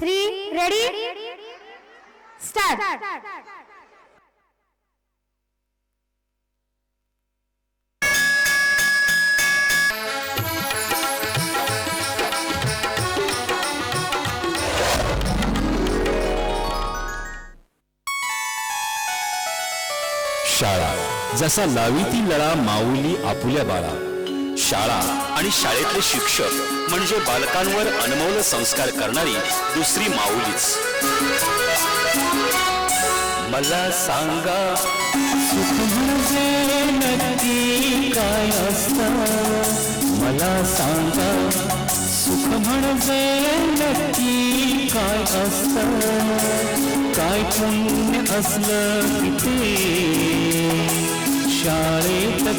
Three ready start शाळा. जसा लावी ती लळा माऊली आपुल्या बाळा. शाळा आणि शाळेतले शिक्षक म्हणजे बालकांवर अनमोल संस्कार करणारी दुसरी माऊलीच. मला सांगा सुख म्हणजे नक्की काय असत? मला सांगा सुख म्हणजे नक्की काय असत? काय पुण्य असलं ते शाळे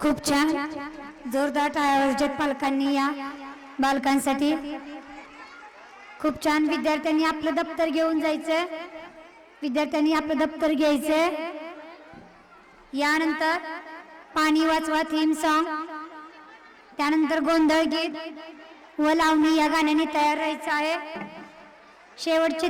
खूप छान. जोरदार टाळ्या पालकांनी या बालकांसाठी. खूप छान. विद्यार्थ्यांनी आपलं दप्तर घेऊन जायचं विद्यार्थ्यांनी आपलं दप्तर घ्यायचं यानंतर पाणी वाचवा थीम सॉन्ग त्यानंतर गोंधळ गीत व लावणी या गाण्याने तयार राहायचं आहे. शेवटचे